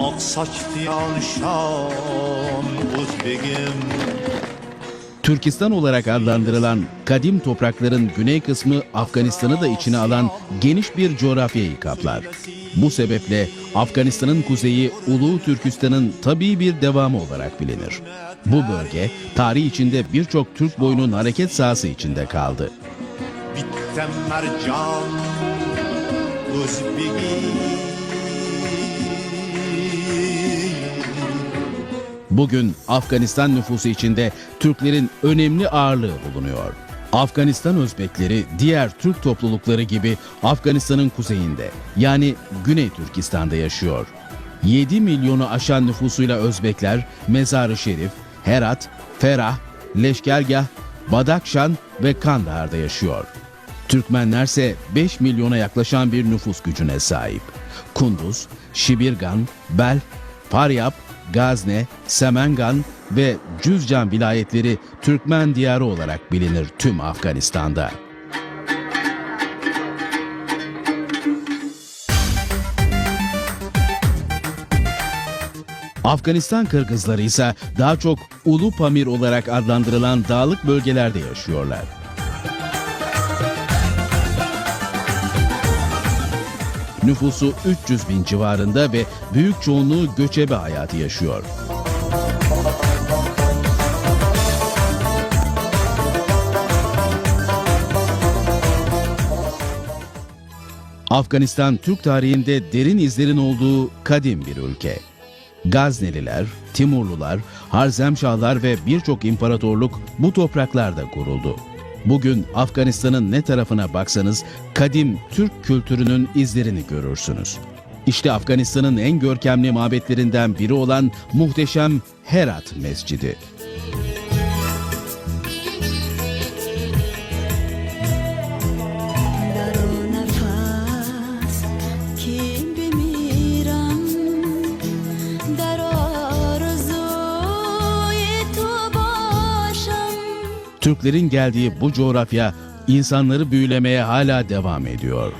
Ak saçlı alışan Özbegim Türkistan olarak adlandırılan kadim toprakların güney kısmı Afganistan'ı da içine alan geniş bir coğrafyayı kaplar. Bu sebeple Afganistan'ın kuzeyi Ulu Türkistan'ın tabii bir devamı olarak bilinir. Bu bölge tarih içinde birçok Türk boyunun hareket sahası içinde kaldı. Bittem mercan Bugün Afganistan nüfusu içinde Türklerin önemli ağırlığı bulunuyor. Afganistan Özbekleri diğer Türk toplulukları gibi Afganistan'ın kuzeyinde yani Güney Türkistan'da yaşıyor. 7 milyonu aşan nüfusuyla Özbekler Mezarı Şerif, Herat, Ferah, Leşkergah, Badakşan ve Kandahar'da yaşıyor. Türkmenlerse 5 milyona yaklaşan bir nüfus gücüne sahip. Kunduz, Şibirgan, Bel, Faryab, Gazne, Semengan ve Cüzcan vilayetleri Türkmen diyarı olarak bilinir tüm Afganistan'da. Afganistan Kırgızları ise daha çok Ulu Pamir olarak adlandırılan dağlık bölgelerde yaşıyorlar. Nüfusu 300 bin civarında ve büyük çoğunluğu göçebe hayatı yaşıyor. Afganistan Türk tarihinde derin izlerin olduğu kadim bir ülke. Gazneliler, Timurlular, Harzemşahlar ve birçok imparatorluk bu topraklarda kuruldu. Bugün Afganistan'ın ne tarafına baksanız kadim Türk kültürünün izlerini görürsünüz. İşte Afganistan'ın en görkemli mabetlerinden biri olan muhteşem Herat Mescidi. Türklerin geldiği bu coğrafya insanları büyülemeye hala devam ediyor.